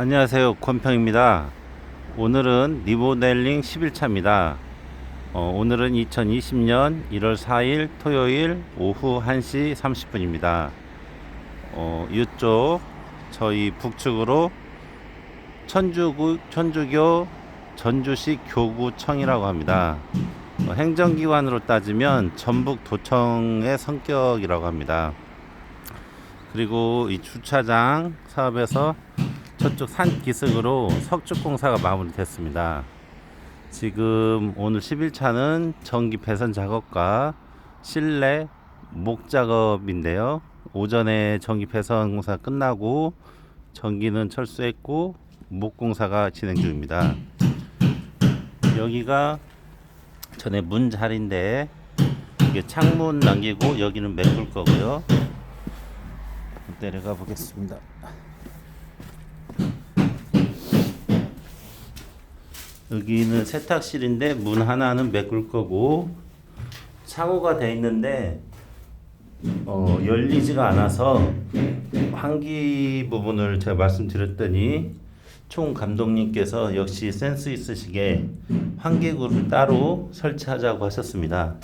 안녕하세요. 권평입니다. 오늘은 리모델링 11차입니다. 어, 오늘은 2020년 1월 4일 토요일 오후 1시 30분입니다. 어, 이쪽 저희 북측으로 천주구, 천주교 전주시 교구청이라고 합니다. 어, 행정기관으로 따지면 전북도청의 성격이라고 합니다. 그리고 이 주차장 사업에서 저쪽 산 기슭으로 석축 공사가 마무리됐습니다. 지금 오늘 11차는 전기 배선 작업과 실내 목 작업인데요. 오전에 전기 배선 공사 끝나고 전기는 철수했고 목 공사가 진행 중입니다. 여기가 전에 문 자리인데 이게 창문 남기고 여기는 메꿀 거고요. 내려가 보겠습니다. 여기는 세탁실인데 문 하나는 메꿀 거고 창호가 돼 있는데 어, 열리지가 않아서 환기 부분을 제가 말씀드렸더니 총 감독님께서 역시 센스 있으시게 환기구를 따로 설치하자고 하셨습니다.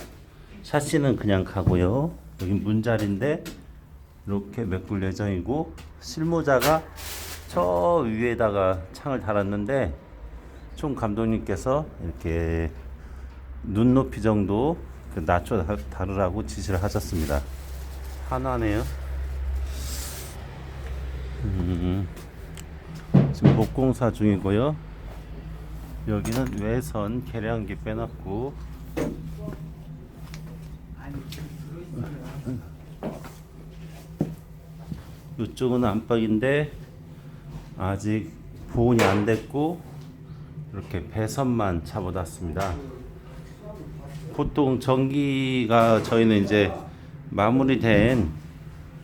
샤시는 그냥 가고요. 여기 문자리인데 이렇게 메꿀 예정이고 실모자가 저 위에다가 창을 달았는데 총 감독님께서 이렇게 눈높이 정도 그 낮춰 다- 다루라고 지시를 하셨습니다. 하나네요. 음, 지금 목공사 중이고요. 여기는 외선 계량기 빼놨고 이쪽은 안방인데 아직 보온이 안 됐고 이렇게 배선만 잡아놨습니다. 보통 전기가 저희는 이제 마무리된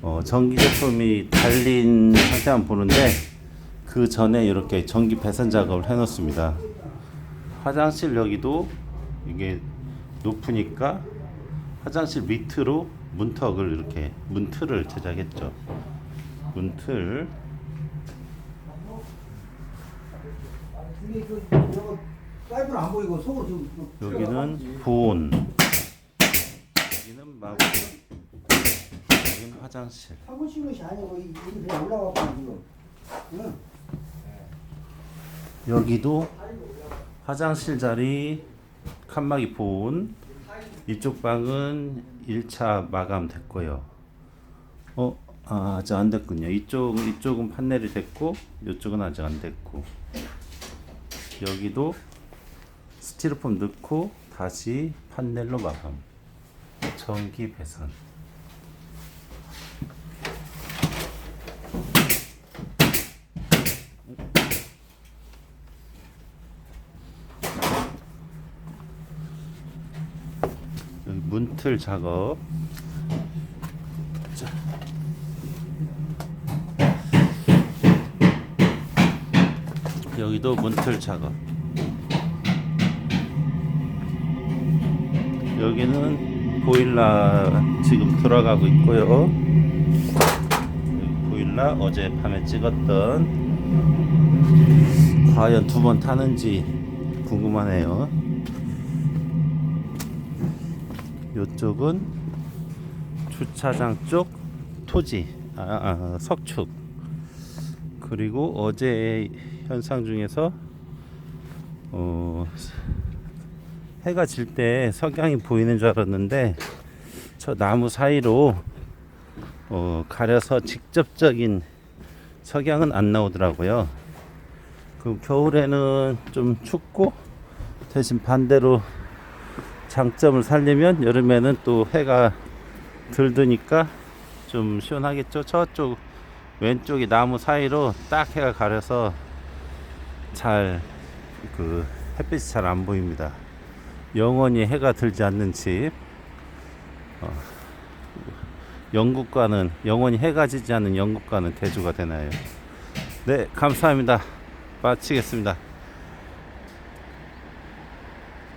어, 전기 제품이 달린 상태만 보는데 그 전에 이렇게 전기 배선 작업을 해 놓습니다. 화장실 여기도 이게 높으니까 화장실 밑으로 문턱을 이렇게 문틀을 제작했죠. 문틀 이게 그 저거 파이프는 안 보이고 속으로 좀좀 여기는 보온. 여기는 마구. 여기는 화장실. 타보신 것이 아니고 이- 이게 그냥 올라가고 지금. 응. 여기도 화장실 자리 칸막이 보온. 이쪽 방은 1차 마감 됐고요. 어? 아, 아직 안 됐군요. 이쪽, 이쪽은 판넬이 됐고 이쪽은 아직 안 됐고 여기도 스티로폼 넣고 다시 판넬로 마감. 전기 배선. 문틀 작업 여기도 문틀 작업. 여기는 보일러 지금 들어가고 있고요. 보일러 어젯밤에 찍었던 과연 두 번 타는지 궁금하네요. 이쪽은 주차장 쪽 토지 아, 아, 석축. 그리고 어제 현상 중에서 어, 해가 질 때 석양이 보이는 줄 알았는데 저 나무 사이로 어, 가려서 직접적인 석양은 안 나오더라고요. 그 겨울에는 좀 춥고 대신 반대로 장점을 살리면 여름에는 또 해가 들드니까 좀 시원하겠죠. 저쪽 왼쪽이 나무 사이로 딱 해가 가려서 잘 그 햇빛이 잘 안 보입니다. 영원히 해가 들지 않는 집. 어, 영국과는 영원히 해가 지지 않는 영국과는 대조가 되나요? 네, 감사합니다. 마치겠습니다.